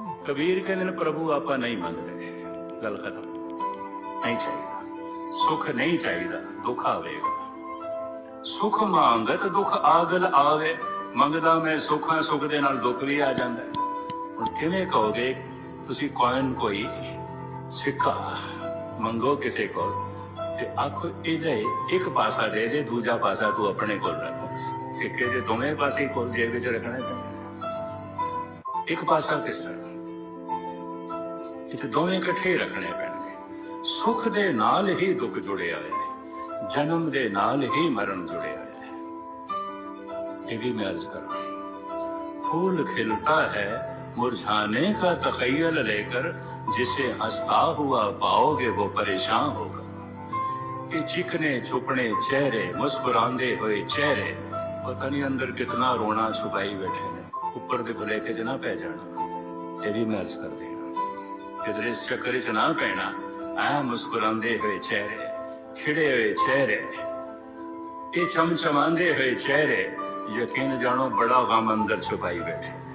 ਕਬੀਰ ਕਹਿੰਦੇ ਨੇ, ਪ੍ਰਭੂ, ਆਪਾਂ ਨਹੀਂ ਮੰਗਦੇ। ਗੱਲ ਖਤਮ। ਨਹੀਂ ਚਾਹੀਦਾ। ਸੁਖ ਨਹੀਂ ਚਾਹੀਦਾ। ਦੁੱਖ ਆਵੇਗਾ। ਸੁਖ ਮੰਗਤ ਦੁੱਖ ਆਗਲ ਆਵੇ। ਮੰਗਦਾ ਮੈਂ ਸੁੱਖਾਂ ਸੁਖ ਦੇ ਨਾਲ ਦੁੱਖ ਵੀ ਆ ਜਾਂਦਾ ਹੁਣ ਕਿਵੇਂ ਕਹੋਗੇ, ਤੁਸੀਂ ਕੋਇਨ ਕੋਈ ਸਿੱਕਾ? ਮੰਗੋ ਕਿਸੇ ਕੋਲ ਤੇ ਆਖੋ, ਇਹਦੇ ਇੱਕ ਪਾਸਾ ਦੇ ਦੇ, ਦੂਜਾ ਪਾਸਾ ਤੂੰ ਆਪਣੇ ਕੋਲ ਰੱਖ। ਸਿੱਕੇ ਦੇ ਦੋਵੇਂ ਪਾਸੇ ਕੋਲ ਜੇਬ ਵਿੱਚ ਰੱਖਣਾ ਪੈਂਦਾ ਇੱਕ ਪਾਸਾ ਕਿਸ ਤਰ੍ਹਾਂ? ਇਹ ਤੇ ਦੋਵੇਂ ਇਕੱਠੇ ਰੱਖਣੇ ਪੈਣਗੇ ਸੁਖ ਦੇ ਨਾਲ ਹੀ ਦੁੱਖ ਜੁੜਿਆ ਹੋਇਆ ਹੈ ਜਨਮ ਦੇ ਨਾਲ ਹੀ ਮਰਨ ਜੁੜਿਆ ਹੋਇਆ ਹੈ ਇਹ ਵੀ ਮੈਂ ਅਰਜ਼ ਕਰਾਂ फूल खिलता है मुरझाने का तखयल लेकर जिसे हंसता हुआ पाओगे वो परेशान होगा ये चिकने छुपने चेहरे मुस्कुराते हुए चेहरे पता नहीं अंदर कितना रोना छुपाई बैठे ने ऊपर ਦੇ ਭੁਲੇਖੇ ਚ ਨਾ ਪੈ ਜਾਣਾ ਇਹ ਵੀ ਮੈਂ ਅਰਜ਼ ਕਰ ਦੇਣਾ ਕਿਧਰੇ ਚੱਕਰ ਚ ਨਾ ਪੈਣਾ। ਐ ਮੁਸਕਰਾਉਂਦੇ ਹੋਏ ਚਿਹਰੇ, ਖਿੜੇ ਹੋਏ ਚਿਹਰੇ। ਇਹ ਚਮਚਮਾਉਂਦੇ ਹੋਏ ਚਿਹਰੇ, ਯਕੀਨ ਜਾਣੋ ਬੜਾ ਗਮ ਅੰਦਰ ਛੁਪਾਈ ਬੈਠੇ।